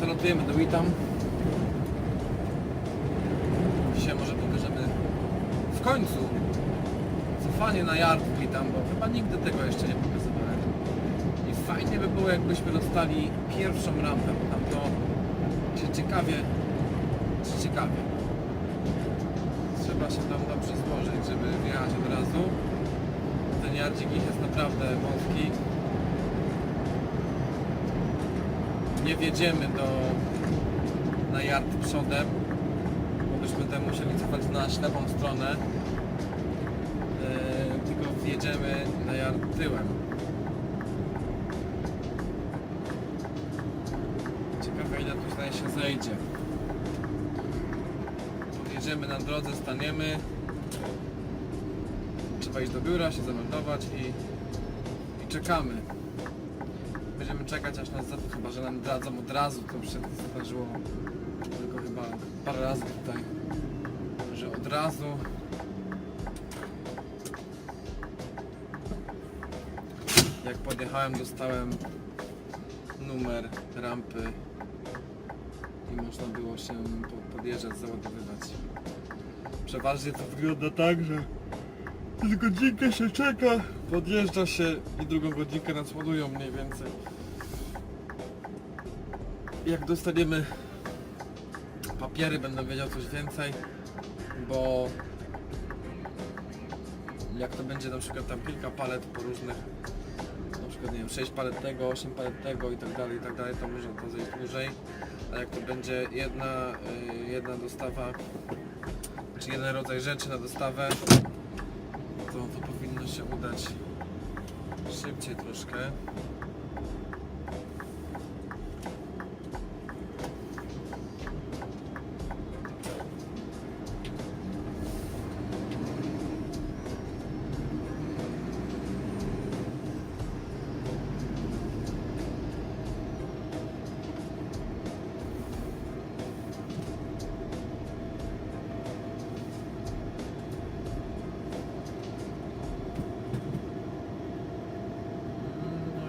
To lotujemy do Witam. Dzisiaj może pokażemy w końcu cofanie na yard Witam, bo chyba nigdy tego jeszcze nie pokazywałem. I fajnie by było jakbyśmy dostali pierwszą rampę, bo tam to się ciekawie, ciekawie. Trzeba się tam dobrze złożyć, żeby wjechać od razu. Ten yardzik ich jest naprawdę wąski. nie wjedziemy do na yard przodem, bo byśmy tam musieli cofać na ślepą stronę, Tylko wjedziemy na yard tyłem. Ciekawe ile tu tutaj się zejdzie. Podjedziemy na drodze, staniemy. Trzeba iść do biura, się zameldować i, i czekamy. Będziemy czekać aż nas zap- chyba że nam dadzą od razu, to się zdarzyło tylko chyba parę razy tutaj, że od razu jak podjechałem dostałem numer rampy i można było się po- podjeżdżać, załadowywać. Przeważnie to wygląda tak, że z godzinkę się czeka, podjeżdża się i drugą godzinkę nas ładują mniej więcej. Jak dostaniemy papiery, będę wiedział coś więcej, bo jak to będzie na przykład tam kilka palet po różnych, przykład nie wiem, 6 palet tego, 8 palet tego i tak dalej, i tak dalej, to może to zejść dłużej. A jak to będzie jedna, y, jedna dostawa, czy jeden rodzaj rzeczy na dostawę, to, to powinno się udać szybciej troszkę.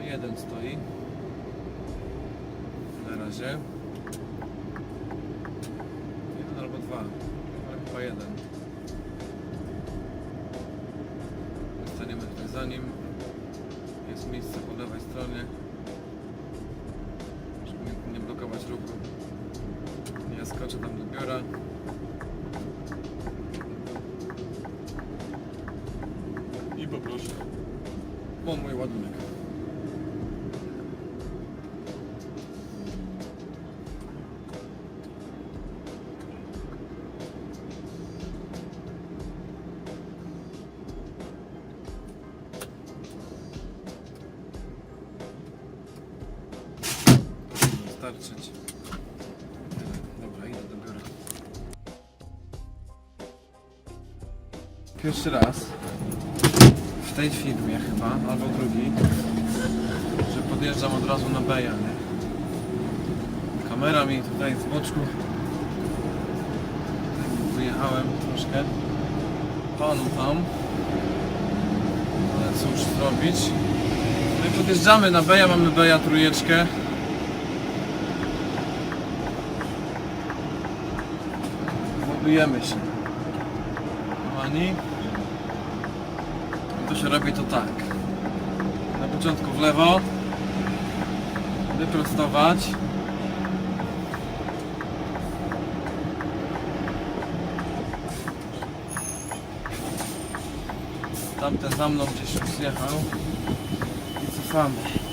Jeden stoi. Na razie. Jeden albo dwa. Ale chyba jeden. Staniemy tutaj za nim. Jest miejsce po lewej stronie. Żeby nie blokować ruchu. Ja skoczę tam do biura. I poproszę o mój ładunek. Starczyć. Dobra, idę do biura. Pierwszy raz w tej firmie chyba, albo drugi, że podjeżdżam od razu na Beja, nie? Kamera mi tutaj z boczku wyjechałem troszkę panu tam ale cóż zrobić no i podjeżdżamy na Beja, mamy Beja trójeczkę ładujemy się kochani to się robi to tak. Na początku w lewo. Wyprostować. Tamten za mną gdzieś już zjechał. I cofamy.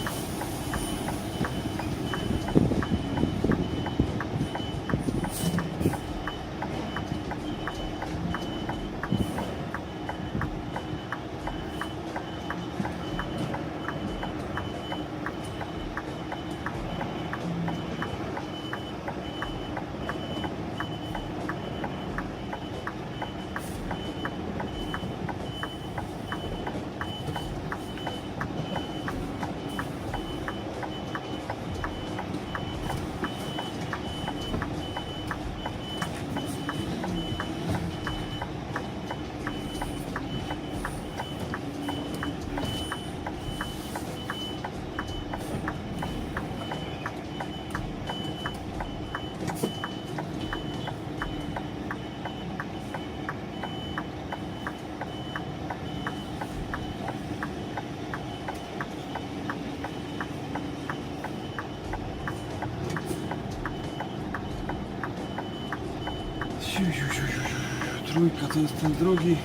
Trójka, to jest ten drugi.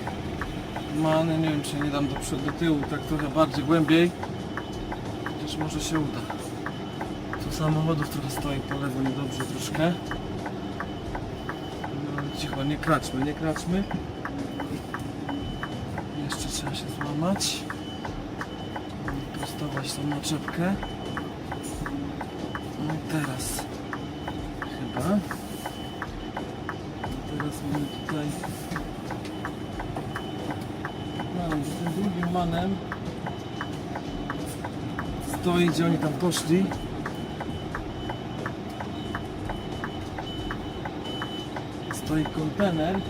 Many, nie wiem czy nie dam do przodu, do tyłu, tak trochę bardziej głębiej. Chociaż może się uda. Tu samochodów trochę stoi po lewo niedobrze troszkę. No, cicho, nie kraczmy, nie kraczmy. Jeszcze trzeba się złamać. Prostować tą naczepkę. No i teraz chyba. Teraz mamy tutaj. No, z tym drugim manem stoi, gdzie oni tam poszli. Stoi kontener.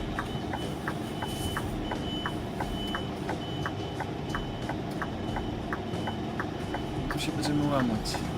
Tu się będziemy łamać.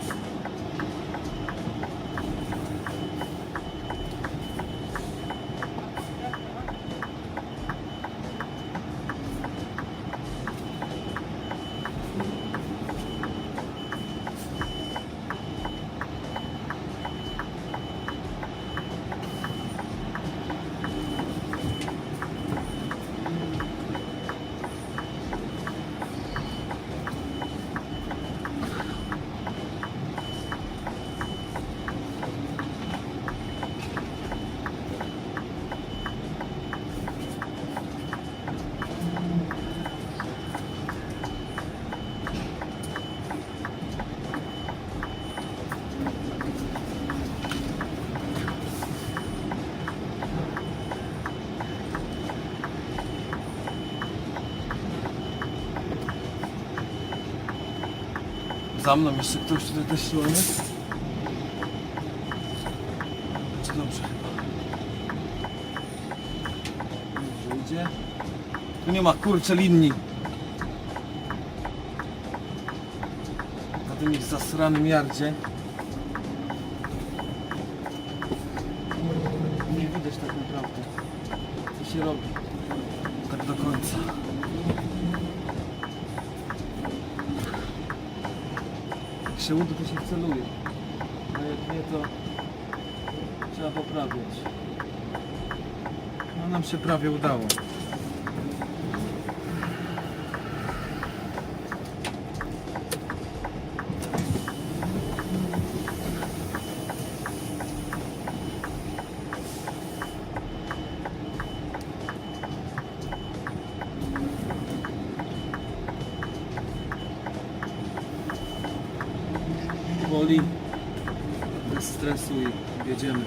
Za mną jeszcze ktoś tutaj też się łamie. Czy dobrze chyba? Dobrze idzie. Tu nie ma kurcze linii. Na tym ich zasranym jardzie. Nie widać tak naprawdę. Co się robi. Tak do końca. Jak się to się celuje. A jak nie, to trzeba poprawiać. No nam się prawie udało. Woli bez stresu i jedziemy.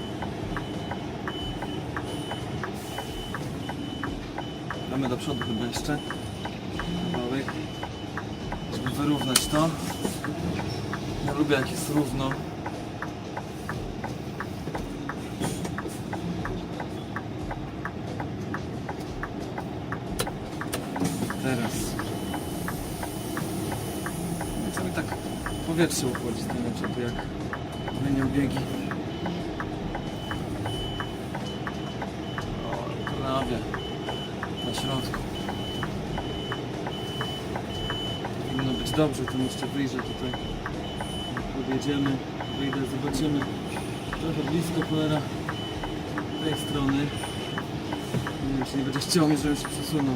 Damy do przodu chyba jeszcze. Kawałek. Żeby wyrównać to. Ja lubię jak jest równo. Teraz. Co mi tak powietrze uchodzi z tej naczepy, jak zmieniam biegi. O, prawie na środku. Powinno być dobrze, to jeszcze wyjrzę tutaj. Podjedziemy, wyjdę, zobaczymy. Trochę blisko cholera tej strony. Nie wiem, czy nie będzie chciał mi, żebym się przesunął.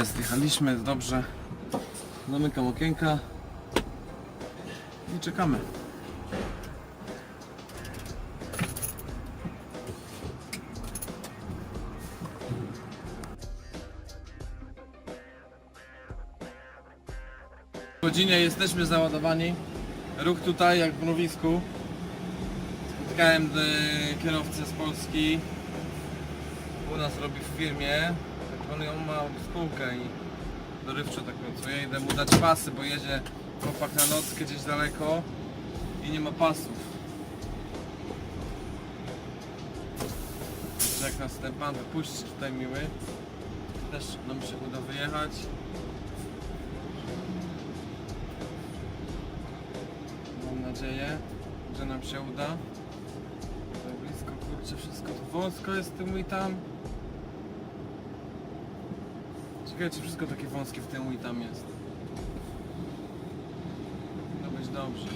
Jest, dobrze. Zamykam okienka i czekamy. W godzinie jesteśmy załadowani. Ruch tutaj jak w mrowisku. Spotkałem e, kierowcę z Polski. U nas robi w firmie. On ją ma spółkę i dorywczo tak pracuje. Idę mu dać pasy, bo jedzie chłopak na nockę gdzieś daleko i nie ma pasów. Jak nas ten pan wypuści tutaj miły, też nam się uda wyjechać. Mam nadzieję, że nam się uda. Tutaj blisko. wąsko jest tym i tam. Czy wszystko takie wąskie w tym i tam jest. No być dobrze.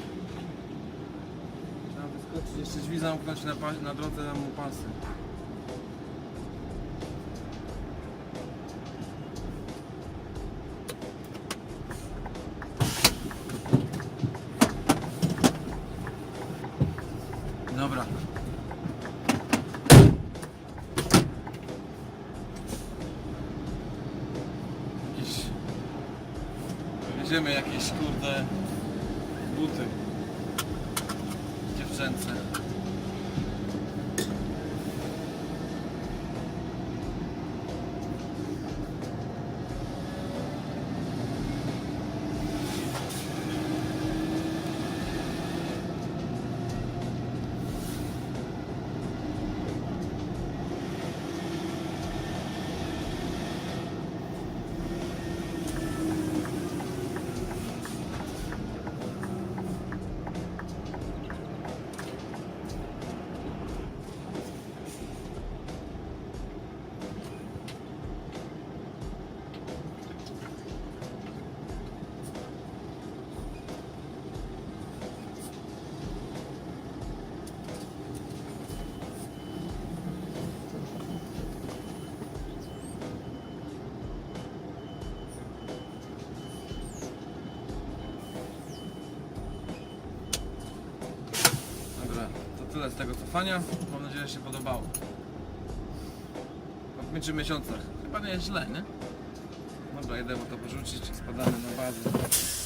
Trzeba wyskoczyć, jeszcze drzwi zamknąć na, na drodze mu pasy. Jedziemy jakieś kurde buty dziewczęce. Dobra, to tyle z tego cofania. Mam nadzieję, że się podobało. Po 5 miesiącach. Chyba nie jest źle, nie? Dobra, jedę to porzucić spadamy na bazę.